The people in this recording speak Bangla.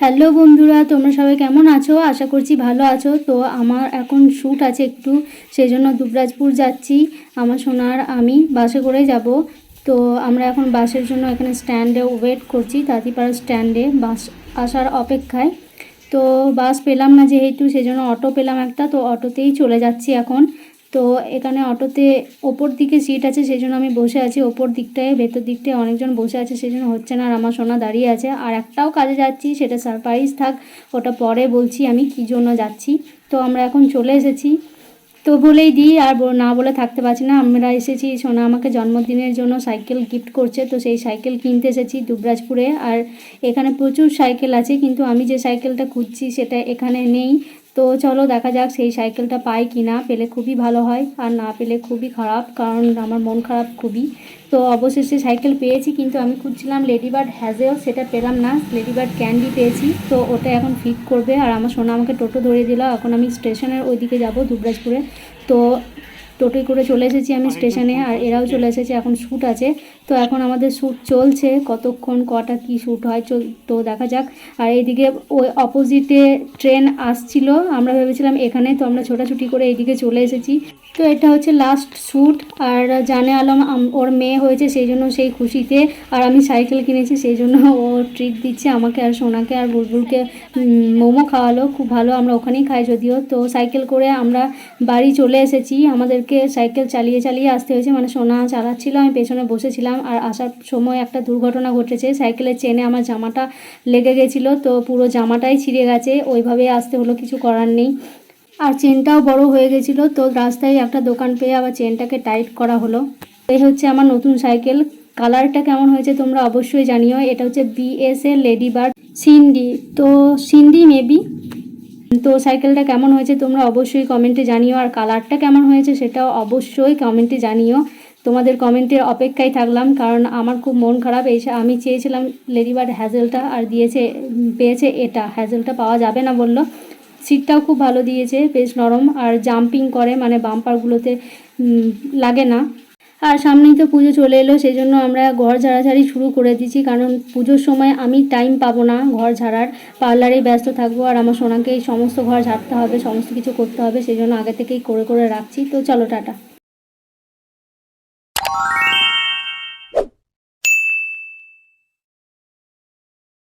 হ্যালো বন্ধুরা, তোমরা সবাই কেমন আছো? আশা করছি ভালো আছো। তো আমার এখন শ্যুট আছে একটু সেই জন্য দুবরাজপুর যাচ্ছি। আমার সোনার, আমি বাসে করে যাব। তো আমরা এখন বাসের জন্য এখানে স্ট্যান্ডে ওয়েট করছি, তাঁতিপাড়া স্ট্যান্ডে বাস আসার অপেক্ষায়। তো বাস পেলাম না যেহেতু সেই জন্য অটো পেলাম একটা। তো অটোতেই চলে যাচ্ছি এখন। তো এখানে অটোতে ওপর দিকে সিট আছে সেই আমি বসে আছি। ওপর দিকটায়, ভেতর দিকটায় অনেকজন বসে আছে সেই জন্য হচ্ছে না আর আমার সোনা দাঁড়িয়ে আছে। আর একটাও কাজে যাচ্ছি, সেটা সারপ্রাইজ থাক, ওটা পরে বলছি আমি কী জন্য যাচ্ছি। তো আমরা এখন চলে এসেছি। তো বলেই দিই, আর না বলে থাকতে পারছি না। আমরা এসেছি, সোনা আমাকে জন্মদিনের জন্য সাইকেল গিফট করছে। তো সেই সাইকেল কিনতে এসেছি দুবরাজপুরে। আর এখানে প্রচুর সাইকেল আছে, কিন্তু আমি যে সাইকেলটা খুঁজছি, সেটা এখানে নেই। তো চলো দেখা যাক সেই সাইকেলটা পাই কি না পেলে খুবই ভালো হয় আর না পেলে খুবই খারাপ, কারণ আমার মন খারাপ খুবই। তো অবশেষে সাইকেল পেয়েছি, কিন্তু আমি খুঁজছিলাম লেডিবার্ড হ্যাজেও সেটা পেলাম না। লেডিবার্ড ক্যান্ডি পেয়েছি, তো ওটা এখন ফিট করবে। আর আমার সোনা আমাকে টোটো ধরিয়ে দিল। এখন আমি স্টেশনের ওইদিকে যাব দুবরাজপুরে। তো টোটোয় করে চলে এসেছি আমি স্টেশনে আর এরাও চলে এসেছে এখন শ্যুট আছে। তো এখন আমাদের শ্যুট চলছে কতক্ষণ কটা কি শ্যুট হয় চল তো দেখা যাক। আর এইদিকে ওই অপোজিটে ট্রেন আসছিল আমরা ভেবেছিলাম এখানে তো আমরা ছোটাছুটি করে এইদিকে চলে এসেছি। তো এটা হচ্ছে লাস্ট শ্যুট আর জানে আলম ওর মেয়ে হয়েছে, সেই জন্য সেই খুশিতে। আর আমি সাইকেল কিনেছি, সেই জন্য ও ট্রিট দিচ্ছে আমাকে আর সোনাকে আর বুলবুলকে। মোমো খাওয়ালো, খুব ভালো, আমরা ওখানেই খাই যদিও। তো সাইকেল করে আমরা বাড়ি চলে এসেছি। আমাদেরকে সাইকেল চালিয়ে চালিয়ে আসতে হয়েছে মানে সোনা চালাচ্ছিল, আমি পেছনে বসেছিলাম। আর আসার সময় একটা দুর্ঘটনা ঘটেছে সাইকেলের চেনে আমার জামাটা লেগে গেছিল, তো পুরো জামাটাই ছিঁড়ে গেছে। ওইভাবে আসতে হলো, কিছু করার নেই। আর চেনটাও বড় হয়ে গেছিল, তো রাস্তায় একটা দোকান পেয়ে আবার চেনটাকে টাইট করা হলো। এই হচ্ছে আমার নতুন সাইকেল কালারটা কেমন হয়েছে তোমরা অবশ্যই জানিও। এটা হচ্ছে বিএসএ লেডি বার্ড সিন্ডি। তো সিন্ডি মেবি তো সাইকেলটা কেমন হয়েছে তোমরা অবশ্যই কমেন্টে জানিও। আর কালারটা কেমন হয়েছে সেটাও অবশ্যই কমেন্টে জানিও। তোমাদের কমেন্টের অপেক্ষায় থাকলাম, কারণ আমার খুব মন খারাপ। এই আমি চেয়েছিলাম লেডিবার্ড হ্যাজেলটা আর দিয়েছে, পেয়েছে এটা। হ্যাজেলটা পাওয়া যাবে না বলল। সিটটাও খুব ভালো দিয়েছে, বেশ নরম। আর জাম্পিং করে মানে বাম্পারগুলোতে লাগে না। আর সামনেই তো পুজো চলে এলো সেই জন্য আমরা ঘর ঝাড়াঝাড়ি শুরু করে দিয়েছি। কারণ পুজোর সময় আমি টাইম পাবো না ঘর ঝাড়ার। পার্লারেই ব্যস্ত থাকব, আর আমার সোনাকে সমস্ত ঘর ঝাড়তে হবে, সমস্ত কিছু করতে হবে সেই জন্য আগে থেকেই করে করে রাখছি। তো চলো, টাটা।